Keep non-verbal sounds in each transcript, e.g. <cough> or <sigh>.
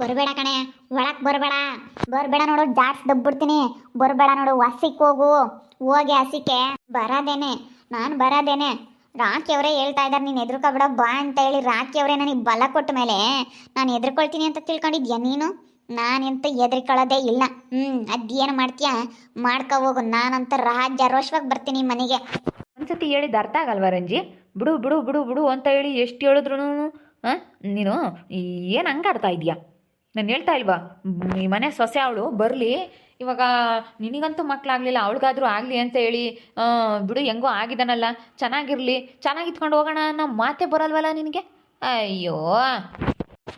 ಬರಬೇಡ ಕಣೆ, ಒಳಕ್ ಬರಬೇಡ. ಬರಬೇಡ ನೋಡು, ಜಾಡ್ಸ್ ದಬ್ಬಿಡ್ತೀನಿ. ಬರಬೇಡ ನೋಡು, ಹಸಿಕ್ ಹೋಗು. ಹೋಗಿ ಹಸಿಕೆ. ಬರದೇನೆ, ನಾನು ಬರದೇನೆ. ರಾಕಿ ಅವರೇ ಹೇಳ್ತಾ ಇದ್ದಾರೆ ನೀನು ಎದ್ರುಕೋಬೇಡ ಬಾ ಅಂತ ಹೇಳಿ ರಾಕಿ ಅವರೇ ನನಗೆ ಬಲ ಕೊಟ್ಟ ಮೇಲೆ ನಾನು ಎದ್ರಕೊಳ್ತೀನಿ ಅಂತ ತಿಳ್ಕೊಂಡಿದ್ಯಾ ನೀನು? ನಾನೆಂತ ಎದ್ರಿಕೊಳ್ಳೋದೇ ಇಲ್ಲ. ಹ್ಞೂ ಅದೇನು ಮಾಡ್ತೀಯಾ? ಮಾಡ್ಕೊ ಹೋಗು, ನಾನಂತ ರಾಜ್ಯ ರೋಷವಾಗಿ ಬರ್ತೀನಿ ಮನೆಗೆ. ಒಂದ್ಸತಿ ಹೇಳಿದ್ದು ಅರ್ಥ ಆಗಲ್ವಾ ರಂಜಿ? ಬಿಡು ಬಿಡು ಬಿಡು ಬಿಡು ಅಂತ ಹೇಳಿ ಎಷ್ಟು ಹೇಳಿದ್ರು ಹಾಂ? ನೀನು ಏನು ಹಂಗೆ ಆಡ್ತಾ ಇದೀಯಾ? ನಾನು ಹೇಳ್ತಾ ಇಲ್ವಾ? ಈ ಮನೆ ಸೊಸೆ ಅವಳು, ಬರಲಿ. ಇವಾಗ ನಿನಗಂತೂ ಮಕ್ಕಳಾಗಲಿಲ್ಲ ಅವಳಿಗಾದರೂ ಆಗಲಿ ಅಂತ ಹೇಳಿ. ಬಿಡು, ಹೆಂಗೋ ಆಗಿದ್ದಾನಲ್ಲ ಚೆನ್ನಾಗಿರಲಿ. ಚೆನ್ನಾಗಿ ಇತ್ಕೊಂಡು ಹೋಗೋಣ ಅನ್ನೋ ಮಾತೇ ಬರಲ್ವಲ್ಲ ನಿನಗೆ? ಅಯ್ಯೋ.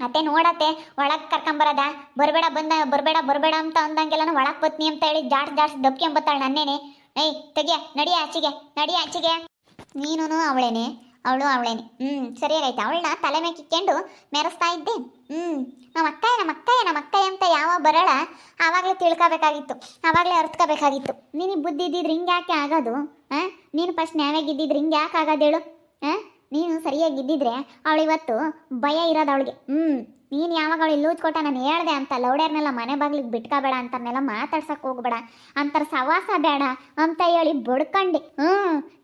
ಮತ್ತೆ ನೋಡತ್ತೆ, ಒಳಗೆ ಕರ್ಕೊಂಬರದ ಬರಬೇಡ, ಬಂದ, ಬರಬೇಡ ಬರಬೇಡ ಅಂತ ಅಂದಂಗೆಲ್ಲ ಒಳಗೆ ಬತ್ನಿ ಅಂತ ಹೇಳಿ ಜಾಡ್ಸ್ ಜಾಡ್ಸ್ ದಬ್ಕೊಂಬತ್ತಾಳೆ ನನ್ನೇನೆ. ಏಯ್, ತೆಗಿಯ, ನಡಿ ಆಚೆಗೆ ನಡಿ ಆಚೆಗೆ. ನೀನು ಅವಳೇನೆ, ಅವಳು ಅವಳೇನೆ. ಹ್ಞೂ ಸರಿಯಾಗೈತೆ ಅವಳನ್ನ ತಲೆ ಮೇಲೆ ಮೆರೆಸ್ತಾ ಇದ್ದೆ. ಹ್ಮ್. ನಮ್ಮ ಅಕ್ಕಯ್ಯ ನಮ್ಮ ಅಕ್ಕಯ್ಯ ನಮ್ಮ ಅಕ್ಕಯ್ಯ ಅಂತ ಯಾವಾಗ ಬರಳ ಆವಾಗಲೇ ತಿಳ್ಕೊಬೇಕಾಗಿತ್ತು. ಆವಾಗಲೇ ಅರ್ತ್ಕೋಬೇಕಾಗಿತ್ತು. ನಿನಗೆ ಬುದ್ಧಿ ಇದ್ದಿದ್ರೆ ಹಿಂಗೆ ಯಾಕೆ ಆಗೋದು? ಹಾಂ ನೀನು ಫಸ್ಟ್ ನ್ಯಾಯಾಗಿದ್ದಿದ್ರೆ ಹಿಂಗೆ ಯಾಕೆ ಆಗೋದು ಹೇಳು? ಹಾಂ ನೀನು ಸರಿಯಾಗಿದ್ದಿದ್ರೆ ಅವಳು ಇವತ್ತು ಭಯ ಇರೋದು ಅವಳಿಗೆ. ಹ್ಞೂ ನೀನು ಯಾವಾಗ ಅವಳು ಲೂಜ್ ಕೊಟ್ಟ ನಾನು ಹೇಳ್ದೆ ಅಂತ ಲೌಡ್ಯರ್ನೆಲ್ಲ ಮನೆ ಬಾಗ್ಲಿಗೆ ಬಿಟ್ಕೋಬೇಡ ಅಂತರ್ನೆಲ್ಲ ಮಾತಾಡ್ಸಕ್ಕೆ ಹೋಗ್ಬೇಡ. ಅಂತರ ಸವಾಸ ಬೇಡ ಅಂತ ಹೇಳಿ ಬಡ್ಕಂಡೆ. ಹ್ಞೂ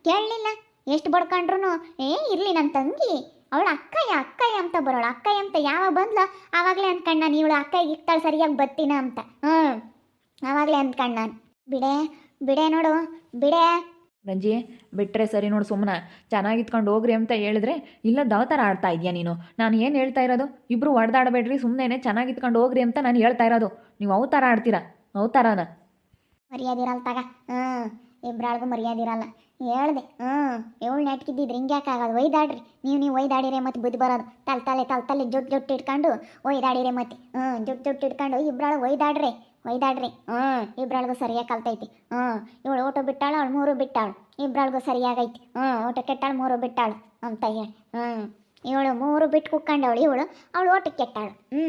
ಕೇಳಲಿಲ್ಲ. ಎಷ್ಟು ಬಡ್ಕೊಂಡ್ರು ಏ, ಇರಲಿ ನನ್ನ ತಂಗಿ. ಅವಳ ಅಕ್ಕಯ್ಯ ಅಕ್ಕಯ್ಯ ಅಂತ ಬರೋಳು. ಅಕ್ಕಯ್ಯ ಅಂತ ಯಾವಾಗ ಬಂದ್ಲ? ಆವಾಗಲೇ ಅನ್ಕಣ್ಣ ನಾನು ಇವಳು ಅಕ್ಕಯ್ಯ ಇಕ್ತಾಳೆ ಸರಿಯಾಗಿ ಬತ್ತಿನ ಅಂತ. ಹ್ಞೂ ಆವಾಗಲೇ ಅಂದ್ಕಂಡು ನಾನು. ಬಿಡೆ ಬಿಡೆ ನೋಡು ಬಿಡೆ. ರಂಜಿ ಬಿಟ್ಟರೆ ಸರಿ ನೋಡು ಸುಮ್ಮನೆ ಚೆನ್ನಾಗಿ ಇತ್ಕೊಂಡು ಹೋಗ್ರಿ ಅಂತ ಹೇಳಿದ್ರೆ ಇಲ್ಲ ದಾವತಾರ ಆಡ್ತಾ ಇದೆಯಾ ನೀನು? ನಾನು ಏನು ಹೇಳ್ತಾ ಇರೋದು? ಇಬ್ಬರು ಹೊಡೆದಾಡಬೇಡ್ರಿ ಸುಮ್ಮನೆ ಚೆನ್ನಾಗಿ ಇತ್ಕೊಂಡು ಹೋಗ್ರಿ ಅಂತ ನಾನು ಹೇಳ್ತಾ ಇರೋದು. ನೀವು ಅವತಾರ ಆಡ್ತೀರಾ? ಅವತಾರನ ಮರ್ಯಾದಿರಲ್ತಾಗ ಮರ್ಯಾದಿರಲ್ಲ ತಗ. ಹ್ಞೂ ಇಬ್ಬರಾಳ್ಗೂ ಮರ್ಯಾದಿರಲ್ಲ ಹೇಳ್ದೆ, ಹ್ಞೂ, ಏಳು ನೆಟ್ಕಿದ್ದಿದ್ರೆ ಹಿಂಗೆ ಯಾಕಾಗೋದು ಒಯ್ದಾಡ್ರಿ. ನೀವು ನೀವು ಒಯ್ದಾಡಿರೆ ಮತ್ತೆ ಬುದ್ಧಿ ಬರೋದು. ತಲೆ ತಲೆ ತಲೆ ತಲೆ ಜೊಟ್ಟು ಜೊಟ್ಟು ಇಟ್ಕೊಂಡು ಒಯ್ದಾಡಿರೆ ಮತ್ತೆ. ಹ್ಞೂ ಜೊಟ್ಟು ಜೊಟ್ಟು ಇಟ್ಕೊಂಡು ಇಬ್ಬರೊಳಗೆ ಒಯ್ದಾಡ್ರಿ ಒಯ್ದಾಡ್ರಿ. ಹ್ಞೂ ಇಬ್ಬರೊಳಗೂ ಸರಿಯಾಗಿ ಕಲ್ತೈತಿ. ಹ್ಞೂ, ಇವಳು ಊಟ ಬಿಟ್ಟಾಳು, ಅವಳು ಮೂರು ಬಿಟ್ಟಾಳು. ಇಬ್ಬರೊಳಗೂ ಸರಿಯಾಗೈತಿ. ಹ್ಞೂ ಊಟ ಕೆಟ್ಟಾಳು, ಮೂರು ಬಿಟ್ಟಾಳು ಅಂತ ಹೇಳಿ. ಹ್ಞೂ, ಇವಳು ಮೂರು ಬಿಟ್ಟು ಕುಕ್ಕಂಡವಳು, ಇವಳು ಅವಳು ಓಟಕ್ಕೆ ಕೆಟ್ಟಾಳು. ಹ್ಞೂ,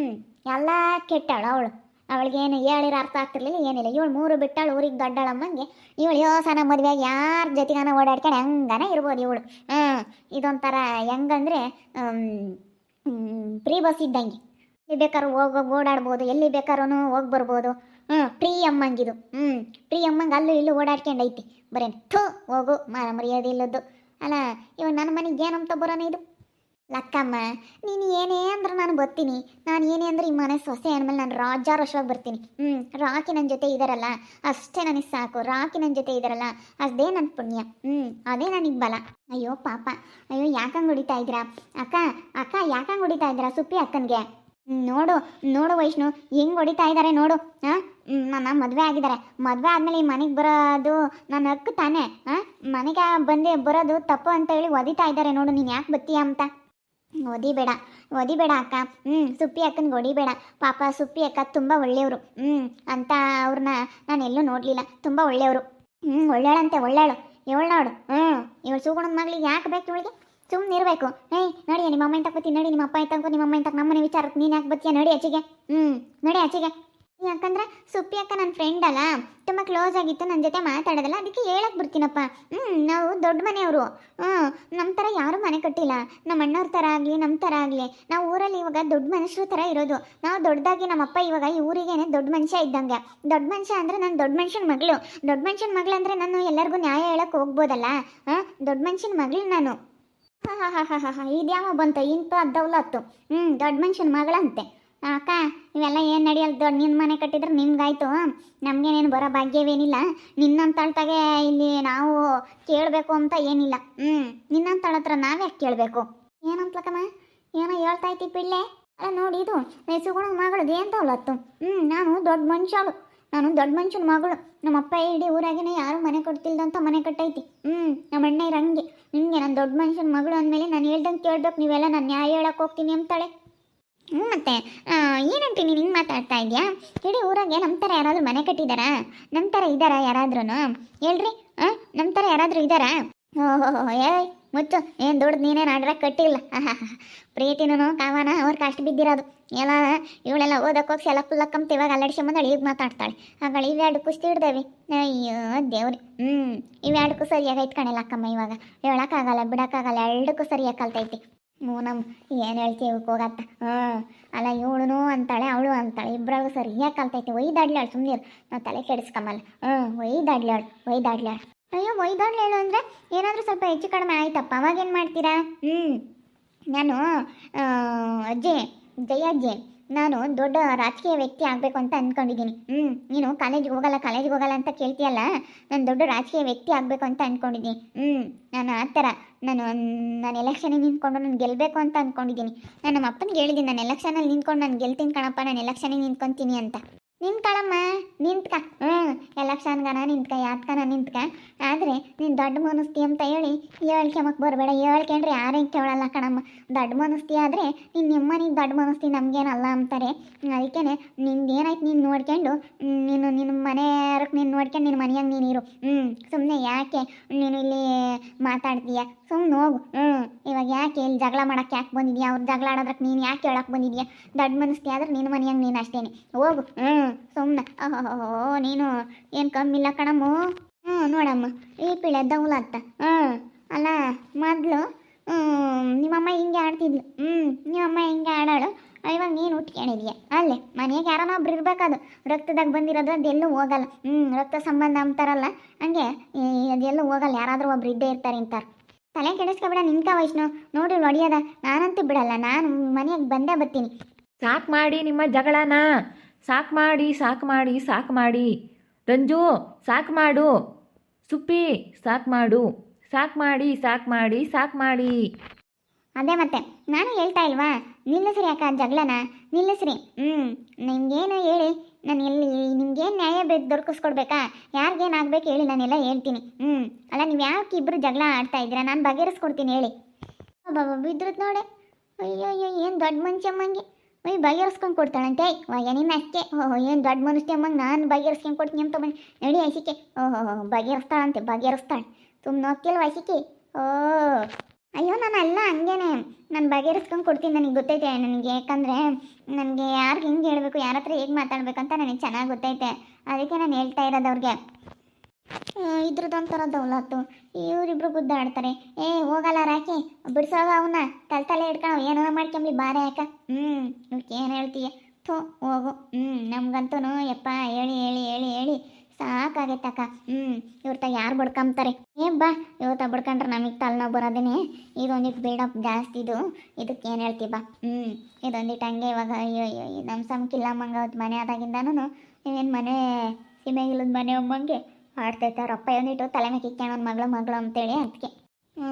ಎಲ್ಲ ಕೆಟ್ಟಾಳು ಅವಳು. ಅವಳಿಗೇನು ಹೇಳಿರೋ ಅರ್ಥ ಆಗ್ತಿರ್ಲಿಲ್ಲ, ಏನಿಲ್ಲ. ಇವಳು ಮೂರು ಬಿಟ್ಟಾಳು, ಊರಿಗೆ ದೊಡ್ಡಳಮ್ಮಂಗೆ ಇವಳು ಯೋಸನ ಮದುವೆಯಾಗಿ ಯಾರ ಜೊತೆಗಾನ ಓಡಾಡ್ಕೊಂಡು, ಹೆಂಗನ ಇರ್ಬೋದು ಇವಳು. ಹಾಂ, ಇದೊಂಥರ ಹೆಂಗಂದ್ರೆ ಫ್ರೀ ಬಸ್ ಇದ್ದಂಗೆ. ಎಲ್ಲಿ ಬೇಕಾದ್ರೂ ಹೋಗಿ, ಓಡಾಡ್ಬೋದು, ಎಲ್ಲಿ ಬೇಕಾದ್ರೂ ಹೋಗಿ ಬರ್ಬೋದು. ಹ್ಞೂ ಫ್ರೀ ಅಮ್ಮಂಗಿದು. ಹ್ಞೂ ಫ್ರೀ ಅಮ್ಮಂಗೆ ಅಲ್ಲೂ ಇಲ್ಲೂ ಓಡಾಡ್ಕೊಂಡೈತಿ. ಬರೇ ಥೂ, ಹೋಗು ಮರ ಮರ್ಯಾದೆ ಇಲ್ಲದ್ದು ಅಲ್ಲ ಇವಾಗ ನನ್ನ ಮನೆಗೆ ಏನಂತ ಬರೋಣ ಇದು? ಲಕ್ಕಮ್ಮ, ನೀನು ಏನೇ ಅಂದ್ರೆ ನಾನು ಬರ್ತೀನಿ. ನಾನು ಏನೇ ಅಂದ್ರೆ ಈ ಮನೆ ಸೊಸೆ ಅಂದಮೇಲೆ ನಾನು ರಾಜಾರೋಷವಾಗಿ ಬರ್ತೀನಿ. ಹ್ಞೂ ರಾಕಿ ನನ್ನ ಜೊತೆ ಇದಾರಲ್ಲ, ಅಷ್ಟೇ ನನಗೆ ಸಾಕು. ರಾಕಿ ನನ್ನ ಜೊತೆ ಇದಾರಲ್ಲ, ಅದೇ ನನ್ನ ಪುಣ್ಯ. ಹ್ಞೂ ಅದೇ ನನಗೆ ಬಲ. ಅಯ್ಯೋ ಪಾಪ. ಅಯ್ಯೋ ಯಾಕಂಗೆ ಹೊಡಿತಾ ಇದ್ದೀರಾ? ಅಕ್ಕ ಅಕ್ಕ ಯಾಕಂಗೆ ಹೊಡಿತಾ ಇದ್ದೀರಾ ಸುಪ್ಪಿ ಅಕ್ಕನಿಗೆ? ನೋಡು ನೋಡು ವೈಷ್ಣು, ಹೆಂಗೆ ಹೊಡಿತಾ ಇದ್ದಾರೆ ನೋಡು. ಹಾಂ ನನ್ನ ಮದುವೆ ಆಗಿದ್ದಾರೆ ಮದುವೆ ಆದಮೇಲೆ ಈ ಮನೆಗೆ ಬರೋದು ನನ್ನ ಹಕ್ಕು ತಾನೇ. ಹಾಂ, ಮನೆಗೆ ಬಂದೇ ಬರೋದು ತಪ್ಪು ಅಂತ ಹೇಳಿ ಒದಿತಾ ಇದ್ದಾರೆ ನೋಡು, ನೀನು ಯಾಕೆ ಬತ್ತೀಯ ಅಂತ. ಒದಿಬೇಡ ಒದಿಬೇಡ ಅಕ್ಕ. ಹ್ಞೂ ಸುಪ್ಪಿ ಅಕ್ಕನಿಗೆ ಹೊಡಿಬೇಡ ಪಾಪ ಸುಪ್ಪಿ ಅಕ್ಕ ತುಂಬ ಒಳ್ಳೆಯವರು. ಹ್ಞೂ ಅಂತ ಅವ್ರನ್ನ ನಾನು ಎಲ್ಲೂ ನೋಡಲಿಲ್ಲ. ತುಂಬ ಒಳ್ಳೆಯವರು. ಹ್ಞೂ ಒಳ್ಳೆಯಳಂತೆ, ಒಳ್ಳೆಯಳು. ಇವಳು ನೋಡು. ಹ್ಞೂ ಇವಳು ಸೂಗುಣದ ಮಗಳಿಗೆ ಯಾಕೆ ಬೇಕು ಇವಳಿಗೆ? ಸುಮ್ಮನೆ ಇರಬೇಕು. ಏಯ್ ನೋಡಿ ನಿಮ್ಮ ಅಮ್ಮ ನಡಿ ನಿಮ್ಮ ಅಪ್ಪ ಇಂತಕ್ಕೂ ನಿಮ್ಮ ಅಮ್ಮ ಇಂತಕ್ಕೆ ನಮ್ಮನೆ ವಿಚಾರಕ್ಕೆ ನೀನು ಯಾಕೆ ಬತ್ತೀಯ? ನೋಡಿ ಆಚೆಗೆ ಹ್ಞೂ ನೋಡಿ ಆಚೆಗೆ ಯಾಕಂದ್ರೆ ಸುಪ್ಪಿ ಅಕ್ಕ ನನ್ನ ಫ್ರೆಂಡ್ ಅಲ್ಲ, ತುಂಬ ಕ್ಲೋಸ್ ಆಗಿತ್ತು ನನ್ನ ಜೊತೆ ಮಾತಾಡೋದಲ್ಲ, ಅದಕ್ಕೆ ಹೇಳಕ್ ಬರ್ತೀನಪ್ಪ ಹ್ಞೂ ನಾವು ದೊಡ್ಡ ಮನೆಯವರು. ಹ್ಞೂ ನಮ್ಮ ಥರ ಯಾರೂ ಮನೆ ಕಟ್ಟಿಲ್ಲ. ನಮ್ಮ ಅಣ್ಣವ್ರ ಥರ ಆಗಲಿ ನಮ್ಮ ಥರ ಆಗಲಿ, ನಾವು ಊರಲ್ಲಿ ಇವಾಗ ದೊಡ್ಡ ಮನುಷ್ಯರ ಥರ ಇರೋದು. ನಾವು ದೊಡ್ಡದಾಗಿ ನಮ್ಮಪ್ಪ ಇವಾಗ ಈ ಊರಿಗೇನೆ ದೊಡ್ಡ ಮನುಷ್ಯ ಇದ್ದಂಗೆ. ದೊಡ್ಡ ಮನುಷ್ಯ ಅಂದರೆ ನಾನು ದೊಡ್ಡ ಮನುಷ್ಯನ ಮಗಳು. ದೊಡ್ಡ ಮನುಷ್ಯನ ಮಗಳು ಅಂದರೆ ನಾನು ಎಲ್ಲರಿಗೂ ನ್ಯಾಯ ಹೇಳಕ್ಕೆ ಹೋಗ್ಬೋದಲ್ಲ? ಹಾಂ ದೊಡ್ಡ ಮನುಷ್ಯನ ಮಗಳು ನಾನು. ಹಾಂ ಹಾಂ ಹಾಂ ಹಾಂ ಹಾಂ ಇದ್ಯಾವ ಬಂತು ಇಂತು ಅದ್ದವಲತ್ತು ಹ್ಞೂ ದೊಡ್ಡ ಮನುಷ್ಯನ ಮಗಳಂತೆ. ಅಕ್ಕ, ಇವೆಲ್ಲ ಏನು ನಡೆಯಲ್ಲ ದೊಡ್ಡ ನಿನ್ನ ಮನೆ ಕಟ್ಟಿದ್ರೆ ನಿಮ್ಗಾಯ್ತು. ನಮಗೇನೇನು ಬರೋ ಭಾಗ್ಯವೇನಿಲ್ಲ. ನಿನ್ನಂತಳ್ತಾಗೆ ಇಲ್ಲಿ ನಾವು ಕೇಳಬೇಕು ಅಂತ ಏನಿಲ್ಲ. ಹ್ಞೂ ನಿನ್ನಂತಳ ಹತ್ರ ನಾವೇ ಕೇಳಬೇಕು? ಏನಂತಲಕ್ಕಮ್ಮ ಏನೋ ಹೇಳ್ತಾ ಐತಿ ಪಿಳ್ಳೆ? ಅಲ್ಲ ನೋಡಿ ಇದು ಸುಗುಣ ಮಗಳು ಏನು ತಗೊಳತ್ತು ಹ್ಞೂ ನಾನು ದೊಡ್ಡ ಮನುಷ್ಯಳು. ನಾನು ದೊಡ್ಡ ಮನುಷ್ಯನ ಮಗಳು. ನಮ್ಮ ಅಪ್ಪ ಇಡೀ ಊರಾಗೇನೆ ಯಾರು ಮನೆ ಕೊಡ್ತಿಲ್ದಂತ ಮನೆ ಕಟ್ಟೈತಿ. ಹ್ಞೂ ನಮ್ಮ ಅಣ್ಣ ಇರಂಗೆ. ನಿಮಗೆ ನಾನು ದೊಡ್ಡ ಮನುಷ್ಯನ ಮಗಳು ಅಂದಮೇಲೆ ನಾನು ಹೇಳ್ದಂಗೆ ಕೇಳ್ಬೇಕು. ನೀವೆಲ್ಲ ನಾನು ನ್ಯಾಯ ಹೇಳಕ್ಕೆ ಹೋಗ್ತೀನಿ ಅಂತಾಳೆ. ಹ್ಞೂ ಮತ್ತೆ ಏನಂಟಿ ನೀನು ಹಿಂಗೆ ಮಾತಾಡ್ತಾ ಇದೆಯಾ? ಇಡೀ ಊರಾಗೆ ನಮ್ಮ ಥರ ಯಾರಾದರೂ ಮನೆ ಕಟ್ಟಿದಾರಾ? ನಮ್ಮ ಥರ ಇದ್ದಾರಾ ಯಾರಾದ್ರೂ ಹೇಳ್ರಿ ಹಾಂ ನಮ್ಮ ಥರ ಯಾರಾದರೂ ಇದ್ದಾರಾ ಓಹೋ, ಏಯ್, ಮುಚ್ಚು, ಏನು ದುಡ್ಡು ನೀನೇನು ಆಡ್ರ ಕಟ್ಟಿಲ್ಲ. <laughs> ಪ್ರೀತಿನೂ ಕಾವನ ಅವ್ರ ಕಷ್ಟ ಬಿದ್ದಿರೋದು. ಎಲ್ಲ, ಇವಳೆಲ್ಲ ಓದಕ್ಕೆ ಹೋಗಿ ಸೆಲ ಫುಲ್ಲಕ್ಕಂತ ಇವಾಗ ಅಲ್ಲಾಡಿಸ್ಕೊಂಬಂದಳು ಈಗ ಮಾತಾಡ್ತಾಳೆ. ಆಗಳು ಇವೆರಡು ಕುಸ್ತಿ ಹಿಡ್ದೇವಿ. ಅಯ್ಯೋ, ದೇವ್ರಿ. ಹ್ಞೂ ಇವೆರಡಕ್ಕೂ ಸರಿಯಾಗಿ ಐತ್ ಕಣಲ್ಲ ಅಕ್ಕಮ್ಮ ಇವಾಗ. ಹೇಳೋಕ್ಕಾಗಲ್ಲ, ಬಿಡೋಕ್ಕಾಗಲ್ಲ, ಎರಡಕ್ಕೂ ಸರಿಯಾಗಿ ಕಲ್ತೈತಿ. ಮೂನಮ್ ಏನು ಹೇಳ್ತೀವಿ ಹೋಗತ್ತ? ಹ್ಞೂ, ಅಲ್ಲ ಇವಳು ಅಂತಾಳೆ, ಅವಳು ಅಂತಾಳೆ ಇಬ್ಬರಳು ಸರಿಯಾಗಿ ಕಲ್ತೈತೆ? ಒಯ್ದಾಡ್ಲಾಳು ಸುಮ್ಮನೆ ನಾವು ತಲೆ ಕೆಡಿಸ್ಕೊಂಬಲ್ಲ ಹ್ಞೂ, ಒಯ್ದಾಡ್ಲಾಳು ಒಯ್ದಾಡ್ಲಾಳು. ಅಯ್ಯೋ, ಒಯ್ದಾಡ್ಲೇಳು ಅಂದರೆ ಏನಾದರೂ ಸ್ವಲ್ಪ ಹೆಚ್ಚು ಕಡಿಮೆ ಆಯ್ತಪ್ಪ. ಅವಾಗೇನು ಮಾಡ್ತೀರಾ? ಹ್ಞೂ, ನಾನು ಅಜ್ಜಿ ಜಯ ಅಜ್ಜಿ ನಾನು ದೊಡ್ಡ ರಾಜಕೀಯ ವ್ಯಕ್ತಿ ಆಗಬೇಕು ಅಂತ ಅಂದ್ಕೊಂಡಿದ್ದೀನಿ ಹ್ಞೂ ನೀನು ಕಾಲೇಜಿಗೆ ಹೋಗಲ್ಲ ಕಾಲೇಜಿಗೆ ಹೋಗಲ್ಲ ಅಂತ ಕೇಳ್ತೀಯಲ್ಲ? ನಾನು ದೊಡ್ಡ ರಾಜಕೀಯ ವ್ಯಕ್ತಿ ಆಗಬೇಕು ಅಂತ ಅಂದ್ಕೊಂಡಿದ್ದೀನಿ ಹ್ಞೂ ನಾನು ಆ ಥರ. ನಾನು ನಾನು ಎಲೆಕ್ಷನಿಗೆ ನಿಂತ್ಕೊಂಡು ನಾನು ಗೆಲ್ಲಬೇಕು ಅಂತ ಅಂದ್ಕೊಂಡಿದ್ದೀನಿ ನಾನು ನಮ್ಮ ಅಪ್ಪನಿಗೆ ಹೇಳಿದ್ದೀನಿ, ನಾನು ಎಲೆಕ್ಷನಲ್ಲಿ ನಿಂತ್ಕೊಂಡು ನಾನು ಗೆಲ್ತೀನಿ ಕಣಪ್ಪ, ನಾನು ಎಲೆಕ್ಷನಿಗೆ ನಿಂತ್ಕೊತೀನಿ ಅಂತ. ನಿಂತ್ಕೊಳಮ್ಮ, ನಿಂತ್ಕ. ಹ್ಞೂ ಎಲೆಕ್ಷನ್ಗನ ನಿಂತ್ಕ, ಯಾತ್ಕನ ನಿಂತ್ಕ. ಆದರೆ ನೀನು ದೊಡ್ಡ ಮನಸ್ತಿ ಅಂತ ಹೇಳಿ ಹೇಳ್ಕೆಮಕ್ಕೆ ಬರಬೇಡ ಹೇಳ್ಕೊಂಡ್ರೆ ಯಾರೇ ಕೇಳಲ್ಲ ಕಣಮ್ಮ. ದೊಡ್ಡ ಮನಸ್ತಿ ಆದರೆ ನೀನು ನಿಮ್ಮ ಮನೆಗೆ ದೊಡ್ಡ ಮನಸ್ತಿ ನಮಗೇನಲ್ಲ ಅಂತಾರೆ. ಅದಕ್ಕೇ ನಿಂದೇನಾಯ್ತು ನೀನು ನೋಡ್ಕೊಂಡು ನೀನು ನಿನ್ನ ಮನೆಯವ್ರಕ್ಕೆ ನೀನು ನೋಡ್ಕೊಂಡು ನಿನ್ನ ಮನೆಯಾಗ ನೀನು ಇರು. ಹ್ಞೂ ಸುಮ್ಮನೆ ಯಾಕೆ ನೀನು ಇಲ್ಲಿ ಮಾತಾಡ್ತೀಯ? ಸುಮ್ಮನೆ ಹೋಗು. ಹ್ಞೂ ಇವಾಗ ಯಾಕೆ ಇಲ್ಲಿ ಜಗಳ ಮಾಡಕ್ಕೆ ಯಾಕೆ ಬಂದಿದ್ಯಾ? ಅವ್ರು ಜಗಳ ಆಡೋದ್ರಕ್ಕೆ ನೀನು ಯಾಕೆ ಹೇಳಕ್ಕೆ ಬಂದಿದ್ಯಾ? ದೊಡ್ಡ ಮನಸ್ತಿ ಆದ್ರೆ ನಿನ್ನ ಮನೆಯಾಗ ನೀನು ಅಷ್ಟೇನೆ. ಹೋಗು. ಹ್ಞೂ ಸುಮ್ಮನೆ ಓಹೋ, ನೀನು ಏನು ಕಮ್ಮಿಲ್ಲ ಕಣಮ್ಮ? ಹ್ಞೂ ನೋಡಮ್ಮ, ಈ ಪಿಳೆ ದೌಲತ್ತ ಹ್ಞೂ ಅಲ್ಲ, ಮೊದಲು ನಿಮ್ಮಮ್ಮ ಹಿಂಗೆ ಆಡ್ತಿದ್ಲು. ಹ್ಞೂ ನಿಮ್ಮಮ್ಮ ಹಿಂಗೆ ಆಡಾಳು. ಇವಾಗ ನೀನು ಉಟ್ಕೊಂಡಿದ್ಯ? ಅಲ್ಲೇ ಮನೆಗೆ ಯಾರನ್ನ ಒಬ್ರು ಇರ್ಬೇಕದು. ರಕ್ತದಾಗ ಬಂದಿರೋದು ಅದೆಲ್ಲೂ ಹೋಗಲ್ಲ. ಹ್ಞೂ ರಕ್ತ ಸಂಬಂಧ ಅಂತಾರಲ್ಲ ಹಂಗೆ ಅದೆಲ್ಲೂ ಹೋಗಲ್ಲ. ಯಾರಾದರೂ ಒಬ್ರು ಇದ್ದೇ ಇರ್ತಾರೆ ಅಂತಾರೆ. ತಲೆ ಕೆಡಿಸ್ಕೊಬೇಡ ನಿನ್ಕ ವೈಷ್ಣು. ನೋಡಿ ಒಡಿಯೋದ ನಾನಂತೂ ಬಿಡಲ್ಲ. ನಾನು ಮನೆಗೆ ಬಂದೇ ಬರ್ತೀನಿ. ಸಾಕು ಮಾಡಿ ನಿಮ್ಮ ಜಗಳನ. ಸಾಕು ಮಾಡಿ ಸಾಕು ಮಾಡಿ ಸಾಕು ಮಾಡಿ. ರಂಜು, ಸಾಕು ಮಾಡು. ಸುಪ್ಪಿ, ಸಾಕು ಮಾಡು. ಸಾಕು ಮಾಡಿ ಸಾಕು ಮಾಡಿ ಸಾಕು ಮಾಡಿ. ಅದೇ ಮತ್ತೆ, ನಾನು ಹೇಳ್ತಾ ಇಲ್ವಾ? ನಿಲ್ಲಿಸ್ರಿ ಅಕ್ಕ ಜಗಳನ, ನಿಲ್ಲಿಸ್ರಿ. ಹ್ಞೂ ನಿಮ್ಗೇನು ಹೇಳಿ? ನಾನು ಎಲ್ಲಿ, ನಿಮ್ಗೇನು ನ್ಯಾಯ ಬೇಕು ದೊರಕಿಸ್ಕೊಡ್ಬೇಕಾ? ಯಾರಿಗೇನು ಆಗ್ಬೇಕು ಹೇಳಿ ನಾನೆಲ್ಲ ಹೇಳ್ತೀನಿ. ಹ್ಞೂ ಅಲ್ಲ ನೀವು ಯಾಕೆ ಇಬ್ಬರು ಜಗಳ ಆಡ್ತಾ ಇದ್ದೀರಾ? ನಾನು ಬಗೆಹರಿಸ್ಕೊಡ್ತೀನಿ ಹೇಳಿ. ಬಾಬಾ ಬಿದ್ದರು ನೋಡೆ. ಅಯ್ಯೋ ಅಯ್ಯೋ ಏನು ದೊಡ್ಡ ಮನುಷ್ಯಮ್ಮಂಗೆ. ಒಯ್ ಬಗೆಹರಿಸ್ಕೊಂಡು ಕೊಡ್ತಾಳಂತೆ. ಒಯ್ಯ ನಿನ್ನ ಅಷ್ಟೇ ಓಹೋ ಏನು ದೊಡ್ಡ ಮನುಷ್ಯ ಅಮ್ಮಂಗೆ ನಾನು ಬಗೆಹರಿಸ್ಕೊಂಡು ಕೊಡ್ತೀನಿ ಅಂತ ಬಂದು. ನಡಿ ಐಸಿಕೆ ಓಹೋ ಬಗೆಹರಿಸ್ತಾಳಂತೆ, ಬಗೆಹರಿಸ್ತಾಳೆ. ತುಂಬ ನೋಕ್ಕಿಲ್ವ ಐಸಿಕೆ ಓ ಅಯ್ಯೋ, ನಾನು ಅಲ್ಲ, ಹಂಗೇನೆ. ನಾನು ಬಗೆಹರಿಸ್ಕೊಂಡು ಕೊಡ್ತೀನಿ ನನಗೆ ಗೊತ್ತೈತೆ, ನನಗೆ ಯಾಕಂದರೆ ನನಗೆ ಯಾರಿಗೆ ಹಿಂಗೆ ಹೇಳಬೇಕು, ಯಾರ ಹತ್ರ ಹೇಗೆ ಅಂತ ನನಗೆ ಚೆನ್ನಾಗಿ ಗೊತ್ತೈತೆ. ಅದಕ್ಕೆ ನಾನು ಹೇಳ್ತಾ ಇರೋದು ಅವ್ರಿಗೆ. ಇದ್ರದ್ದು ಒಂಥರ ದೌಲತ್ತು. ಇವರಿಬ್ರು ಗುದ್ದಾಡ್ತಾರೆ. ಏ, ಹೋಗಲ್ಲ ರಾಕಿ, ಬಿಡ್ಸೋಗ ಅವನ್ನ ತಲೆ ತಲೆ ಹಿಡ್ಕೊಂಡು ಏನೋ ಮಾಡ್ಕೊಂಬಿ, ಬಾರೆ ಯಾಕ? ಹ್ಞೂ ಇವಕ್ಕೆ ಏನು ಹೇಳ್ತೀಯ? ಥೋ, ಹೋಗು. ಹ್ಞೂ ನಮ್ಗಂತೂ ಯಪ್ಪ, ಹೇಳಿ ಹೇಳಿ ಹೇಳಿ ಹೇಳಿ. ಸಾಕಾಗೈತಕ್ಕ ಹ್ಞೂ ಇವ್ರ ತ ಯಾರು ಬಡ್ಕೊಂತಾರೆ ಏ, ಬಾ. ಇವತ್ತ ಬಡ್ಕೊಂಡ್ರೆ ನಮಗೆ ತಲೆನೋವು ಬರೋದೇನೆ. ಇದೊಂದಿಟ್ಟು ಬೇಡ ಜಾಸ್ತಿ ಇದು. ಇದಕ್ಕೆ ಏನು ಹೇಳ್ತೀವಿ ಬಾ. ಹ್ಞೂ ಇದೊಂದಿಟ್ಟು ಹಂಗೆ ಇವಾಗ ಅಯ್ಯೋ ಅಯ್ಯೋ ನಮ್ಮ ಸಮಕಿಲ್ಲ ಮಂಗ ಮನೆ ಆದಾಗಿಂದನೂ ಏನು ಮನೆ, ಸಿಮೆಗಿಲ್ಲದ ಮನೆ ಅಮ್ಮಂಗೆ ಆಡ್ತೈತೆ ಅವ್ರ ಅಪ್ಪ ಒಂದಿಟ್ಟು ತಲೆ ಮೇಲೆ ಒಂದು ಮಗಳು ಮಗಳು ಅಂತೇಳಿ ಅದಕ್ಕೆ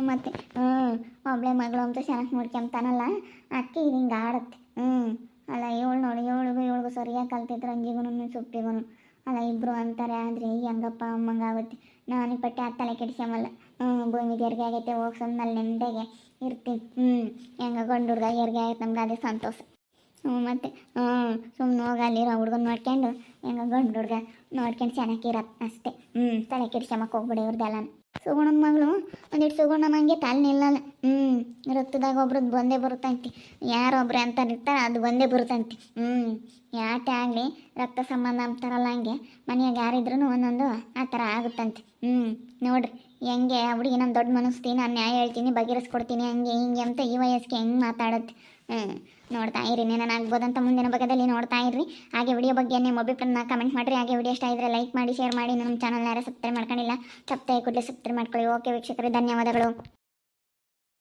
ಮತ್ತೆ ಹ್ಞೂ ಒಬ್ಳೆ ಮಗಳು ಅಂತ ಚೆನ್ನಾಗಿ ನೋಡ್ಕೊಂತಾನಲ್ಲ ಅದಕ್ಕೆ ಇದು ಹಿಂಗೆ ಆಡುತ್ತೆ. ಹ್ಞೂ ಅಲ್ಲ ಏಳು ನೋಡಿ, ಏಳಿಗೂ ಏಳಿಗೂ ಸರಿಯಾಗಿ ಕಲ್ತಿದ್ರು ಅಂಜಿಗೂ ಸುಪ್ಪಿಗೂ ಅಲ್ಲ ಇಬ್ಬರು ಅಂತಾರೆ, ಆದರೆ ಹೆಂಗಪ್ಪ ಆಗುತ್ತೆ. ನಾನು ಪಟ್ಟೆ ಆ ತಲೆ ಕೆಡಿಸ್ಕೊಂಬಲ್ಲ ಹ್ಞೂ ಭೂಮಿಗೆ ಹೆರಿಗೆ ಆಗೈತೆ, ಹೋಗಿ ಸುಮ್ಮನೆ ನೆಮ್ಮದಿಗೆ ಇರ್ತೀನಿ ಹ್ಞೂ ಹೆಂಗ ಗಂಡು ಹುಡ್ಗ ಹೆರಿಗೆ ಆಗೈತೆ, ನಮ್ಗೆ ಅದೇ ಸಂತೋಷ. ಹ್ಞೂ ಮತ್ತು ಹ್ಞೂ ಸುಮ್ಮನೆ ಹೋಗಿ ಅಲ್ಲಿರೋ ಹುಡ್ಗನ ನೋಡ್ಕೊಂಡು ಹೆಂಗ ಗಂಡು ನೋಡ್ಕೊಂಡು ಚೆನ್ನಾಗಿರತ್ತೆ ಅಷ್ಟೇ. ಹ್ಞೂ ತಲೆ ಕೆಡಿಸ್ಕೊಂಬಕ್ಕೆ ಹೋಗ್ಬಿಡಿ ಇವ್ರದ್ದೆಲ್ಲ ಸುಗುಣದ ಮಗಳು ಒಂದಿಟ್ಟು ಸುಗುಣ ನಂಗೆ ತಲೆ ನಿಲ್ಲಲ್ಲ. ಹ್ಞೂ ರಕ್ತದಾಗ ಒಬ್ರದ್ದು ಬಂದೇ ಬರುತ್ತಂತೆ. ಯಾರೊಬ್ರು ಅಂತ ಇರ್ತಾರೆ ಅದು ಬಂದೇ ಬರುತ್ತಂತೆ. ಹ್ಞೂ ಯಾಟೆ ಆಗಲಿ ರಕ್ತ ಸಂಬಂಧ ಅಂತಾರಲ್ಲ ಹಂಗೆ. ಮನೆಯಾಗ ಯಾರಿದ್ರೂ ಒಂದೊಂದು ಆ ಥರ ಆಗುತ್ತಂತೆ. ಹ್ಞೂ ನೋಡ್ರಿ ಹೆಂಗೆ ಆ ಹುಡುಗಿ ನಾನು ದೊಡ್ಡ ಮನಸ್ತೀನಿ ನಾನು ನ್ಯಾಯ ಹೇಳ್ತೀನಿ ಬಗೆಹರಿಸ್ಕೊಡ್ತೀನಿ ಹಂಗೆ ಹಿಂಗೆ ಅಂತ ಈ ವಯಸ್ಸಿಗೆ ಹೆಂಗೆ ಮಾತಾಡುತ್ತೆ. ಹ್ಞೂ. ನೋಡ್ತಾ ಇರಿ ಆಗ್ಬೋದಂತ ಮುಂದಿನ ಭಾಗದಲ್ಲಿ ನೋಡ್ತಾ ಇರ್ರಿ. ಹಾಗೆ ವಿಡಿಯೋ ಬಗ್ಗೆ ನಿಮ್ಮ ಅಭಿಪ್ರಾಯನ ಕಮೆಂಟ್ ಮಾಡಿರಿ. ಹಾಗೆ ವಿಡಿಯೋ ಇಷ್ಟ ಇದ್ದರೆ ಲೈಕ್ ಮಾಡಿ ಶೇರ್ ಮಾಡಿ. ನಮ್ಮ ಚಾನಲ್ ಯಾರು ಸಬ್ಸ್ಕ್ರೈಬ್ ಮಾಡ್ಕೊಂಡಿಲ್ಲ, ಸಬ್ಸ್ಕ್ರೈಬ್ ಕೂಡಲೇ ಸಬ್ಸ್ಕ್ರೈಬ್ ಮಾಡ್ಕೊಳ್ಳಿ. ಓಕೆ ವೀಕ್ಷಕರೇ, ಧನ್ಯವಾದಗಳು.